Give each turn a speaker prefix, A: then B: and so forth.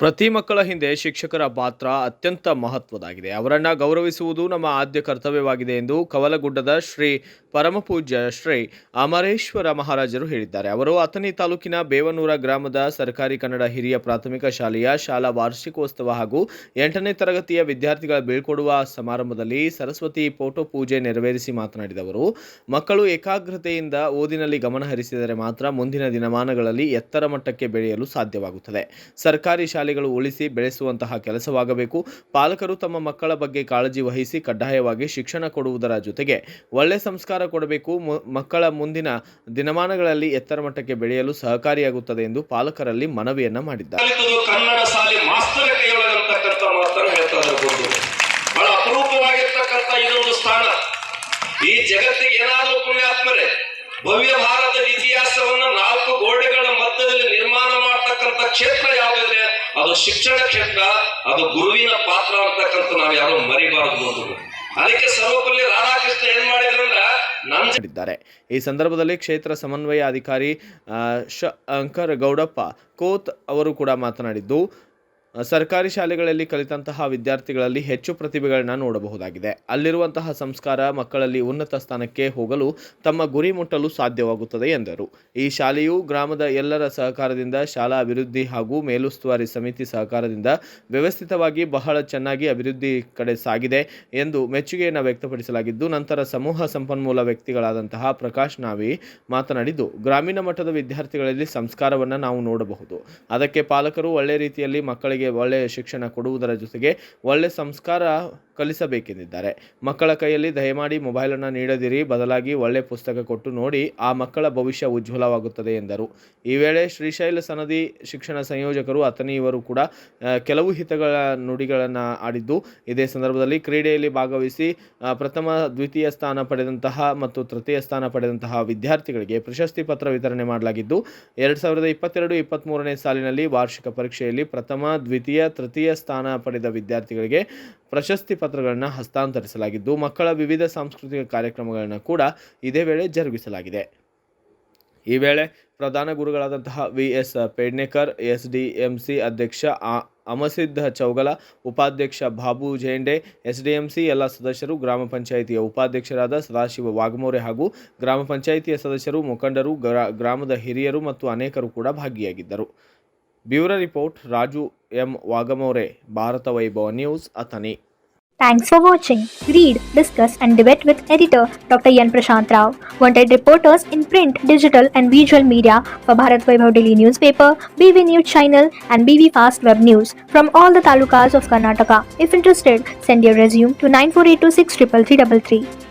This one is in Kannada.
A: ಪ್ರತಿ ಮಕ್ಕಳ ಹಿಂದೆ ಶಿಕ್ಷಕರ ಪಾತ್ರ ಅತ್ಯಂತ ಮಹತ್ವದಾಗಿದೆ. ಅವರನ್ನು ಗೌರವಿಸುವುದು ನಮ್ಮ ಆದ್ಯ ಕರ್ತವ್ಯವಾಗಿದೆ ಎಂದು ಕವಲಗುಡ್ಡದ ಶ್ರೀ ಪರಮಪೂಜ್ಯ ಶ್ರೀ ಅಮರೇಶ್ವರ ಮಹಾರಾಜರು ಹೇಳಿದ್ದಾರೆ. ಅವರು ಅಥಣಿ ತಾಲೂಕಿನ ಬೇವನೂರ ಗ್ರಾಮದ ಸರ್ಕಾರಿ ಕನ್ನಡ ಹಿರಿಯ ಪ್ರಾಥಮಿಕ ಶಾಲೆಯ ಶಾಲಾ ವಾರ್ಷಿಕೋತ್ಸವ ಹಾಗೂ ಎಂಟನೇ ತರಗತಿಯ ವಿದ್ಯಾರ್ಥಿಗಳ ಬೀಳ್ಕೊಡುವ ಸಮಾರಂಭದಲ್ಲಿ ಸರಸ್ವತಿ ಫೋಟೋ ಪೂಜೆ ನೆರವೇರಿಸಿ ಮಾತನಾಡಿದವರು ಮಕ್ಕಳು ಏಕಾಗ್ರತೆಯಿಂದ ಓದಿನಲ್ಲಿ ಗಮನ ಹರಿಸಿದರೆ ಮಾತ್ರ ಮುಂದಿನ ದಿನಮಾನಗಳಲ್ಲಿ ಎತ್ತರ ಮಟ್ಟಕ್ಕೆ ಬೆಳೆಯಲು ಸಾಧ್ಯವಾಗುತ್ತದೆ. ಸರ್ಕಾರಿ ಶಾಲೆಗಳು ಉಳಿಸಿ ಬೆಳೆಸುವಂತಹ ಕೆಲಸವಾಗಬೇಕು. ಪಾಲಕರು ತಮ್ಮ ಮಕ್ಕಳ ಬಗ್ಗೆ ಕಾಳಜಿ ವಹಿಸಿ ಕಡ್ಡಾಯವಾಗಿ ಶಿಕ್ಷಣ ಕೊಡುವುದರ ಜೊತೆಗೆ ಒಳ್ಳೆ ಸಂಸ್ಕಾರ ಕೊಡಬೇಕು. ಮಕ್ಕಳ ಮುಂದಿನ ದಿನಮಾನಗಳಲ್ಲಿ ಎತ್ತರ ಮಟ್ಟಕ್ಕೆ ಬೆಳೆಯಲು ಸಹಕಾರಿಯಾಗುತ್ತದೆ ಎಂದು ಪಾಲಕರಲ್ಲಿ ಮನವಿಯನ್ನ ಮಾಡಿದ್ದಾರೆ.
B: ಕನ್ನಡ ಮಾಸ್ತರ ಬಹಳ ಇದೊಂದು ಸ್ಥಾನ. ಈ ಜಗತ್ತಿಗೆ ಏನಾದರೂ ಪುಣ್ಯಾತ್ಮರೇ ಭವ್ಯ ಭಾರತದ ಇತಿಹಾಸವನ್ನು ನಾಲ್ಕು ಗೋಡೆಗಳ ಮಧ್ಯದಲ್ಲಿ ನಿರ್ಮಾಣ ಮಾಡತಕ್ಕಂಥ ಕ್ಷೇತ್ರ ಯಾವುದಿದೆ ಅದು ಶಿಕ್ಷಣ ಕ್ಷೇತ್ರ, ಅದು ಗುರುವಿನ ಪಾತ್ರ ಅಂತಕ್ಕಂಥ ನಾವು ಯಾರು ಮರಿಬಾರದು ಅಂತ ಅದಕ್ಕೆ ಸರ್ವಪಲ್ಲಿ ರಾಧಾಕೃಷ್ಣ ಏನ್ ಅಂದ್ರೆ
A: ಮಾಡಿದ್ದಾರೆ. ಈ ಸಂದರ್ಭದಲ್ಲಿ ಕ್ಷೇತ್ರ ಸಮನ್ವಯ ಅಧಿಕಾರಿ ಶಂಕರ್ ಗೌಡಪ್ಪ ಕೋತ್ ಅವರು ಕೂಡ ಮಾತನಾಡಿದ್ದು ಸರ್ಕಾರಿ ಶಾಲೆಗಳಲ್ಲಿ ಕಲಿತಂತಹ ವಿದ್ಯಾರ್ಥಿಗಳಲ್ಲಿ ಹೆಚ್ಚು ಪ್ರತಿಭೆಗಳನ್ನ ನೋಡಬಹುದಾಗಿದೆ. ಅಲ್ಲಿರುವಂತಹ ಸಂಸ್ಕಾರ ಮಕ್ಕಳಲ್ಲಿ ಉನ್ನತ ಸ್ಥಾನಕ್ಕೆ ಹೋಗಲು ತಮ್ಮ ಗುರಿ ಮುಟ್ಟಲು ಸಾಧ್ಯವಾಗುತ್ತದೆ ಎಂದರು. ಈ ಶಾಲೆಯು ಗ್ರಾಮದ ಎಲ್ಲರ ಸಹಕಾರದಿಂದ ಶಾಲಾ ಅಭಿವೃದ್ಧಿ ಹಾಗೂ ಮೇಲುಸ್ತುವಾರಿ ಸಮಿತಿ ಸಹಕಾರದಿಂದ ವ್ಯವಸ್ಥಿತವಾಗಿ ಬಹಳ ಚೆನ್ನಾಗಿ ಅಭಿವೃದ್ಧಿ ಕಡೆ ಸಾಗಿದೆ ಎಂದು ಮೆಚ್ಚುಗೆಯನ್ನು ವ್ಯಕ್ತಪಡಿಸಲಾಗಿದ್ದು, ನಂತರ ಸಮೂಹ ಸಂಪನ್ಮೂಲ ವ್ಯಕ್ತಿಗಳಾದಂತಹ ಪ್ರಕಾಶ್ ನಾವಿ ಮಾತನಾಡಿದ್ದು, ಗ್ರಾಮೀಣ ಮಟ್ಟದ ವಿದ್ಯಾರ್ಥಿಗಳಲ್ಲಿ ಸಂಸ್ಕಾರವನ್ನು ನಾವು ನೋಡಬಹುದು. ಅದಕ್ಕೆ ಪಾಲಕರು ಒಳ್ಳೆ ರೀತಿಯಲ್ಲಿ ಮಕ್ಕಳಿಗೆ ಒಳ್ಳೆಯ ಶಿಕ್ಷಣ ಕೊಡುವುದರ ಜೊತೆಗೆ ಒಳ್ಳೆಯ ಸಂಸ್ಕಾರ ಕಲಿಸಬೇಕೆಂದಿದ್ದಾರೆ. ಮಕ್ಕಳ ಕೈಯಲ್ಲಿ ದಯಮಾಡಿ ಮೊಬೈಲನ್ನು ನೀಡದಿರಿ, ಬದಲಾಗಿ ಒಳ್ಳೆ ಪುಸ್ತಕ ಕೊಟ್ಟು ನೋಡಿ, ಆ ಮಕ್ಕಳ ಭವಿಷ್ಯ ಉಜ್ವಲವಾಗುತ್ತದೆ ಎಂದರು. ಈ ವೇಳೆ ಶ್ರೀಶೈಲ ಸನದಿ ಶಿಕ್ಷಣ ಸಂಯೋಜಕರು ಅತನಿಯವರು ಕೂಡ ಕೆಲವು ಹಿತಗಳ ನುಡಿಗಳನ್ನು ಆಡಿದ್ದು, ಇದೇ ಸಂದರ್ಭದಲ್ಲಿ ಕ್ರೀಡೆಯಲ್ಲಿ ಭಾಗವಹಿಸಿ ಪ್ರಥಮ, ದ್ವಿತೀಯ ಸ್ಥಾನ ಪಡೆದಂತಹ ಮತ್ತು ತೃತೀಯ ಸ್ಥಾನ ಪಡೆದಂತಹ ವಿದ್ಯಾರ್ಥಿಗಳಿಗೆ ಪ್ರಶಸ್ತಿ ಪತ್ರ ವಿತರಣೆ ಮಾಡಲಾಗಿದ್ದು, ಎರಡು ಸಾವಿರದ ಇಪ್ಪತ್ತೆರಡು ಇಪ್ಪತ್ತ್ಮೂರನೇ ಸಾಲಿನಲ್ಲಿ ವಾರ್ಷಿಕ ಪರೀಕ್ಷೆಯಲ್ಲಿ ಪ್ರಥಮ, ದ್ವಿತೀಯ, ತೃತೀಯ ಸ್ಥಾನ ಪಡೆದ ವಿದ್ಯಾರ್ಥಿಗಳಿಗೆ ಪ್ರಶಸ್ತಿ ಪತ್ರಗಳನ್ನು ಹಸ್ತಾಂತರಿಸಲಾಗಿದ್ದು, ಮಕ್ಕಳ ವಿವಿಧ ಸಾಂಸ್ಕೃತಿಕ ಕಾರ್ಯಕ್ರಮಗಳನ್ನು ಕೂಡ ಇದೇ ವೇಳೆ ಜರುಗಿಸಲಾಗಿದೆ. ಈ ವೇಳೆ ಪ್ರಧಾನ ಗುರುಗಳಾದಂತಹ V S Pednekar, S D M C ಅಧ್ಯಕ್ಷ ಅಮಸಿದ್ಧ ಚೌಗಲ, ಉಪಾಧ್ಯಕ್ಷ Babu Jende, S D M C ಎಲ್ಲ ಸದಸ್ಯರು, ಗ್ರಾಮ ಪಂಚಾಯಿತಿಯ ಉಪಾಧ್ಯಕ್ಷರಾದ ಸದಾಶಿವ ವಾಗ್ಮೋರೆ ಹಾಗೂ ಗ್ರಾಮ ಪಂಚಾಯಿತಿಯ ಸದಸ್ಯರು, ಮುಖಂಡರು, ಗ್ರಾ- ಗ್ರಾಮದ ಹಿರಿಯರು ಮತ್ತು ಅನೇಕರು ಕೂಡ ಭಾಗಿಯಾಗಿದ್ದರು. Bureau report Raju M Wagmore Bharat Vaibhav news Athani
C: Thanks for watching. Read, discuss, and debate with editor Dr. Yan Prashant Rao. Wanted reporters in print, digital, and visual media for Bharat Vaibhav Daily newspaper, BV News channel, and BV Fast Web News from all the talukas of Karnataka. If interested, send your resume to 9482633333.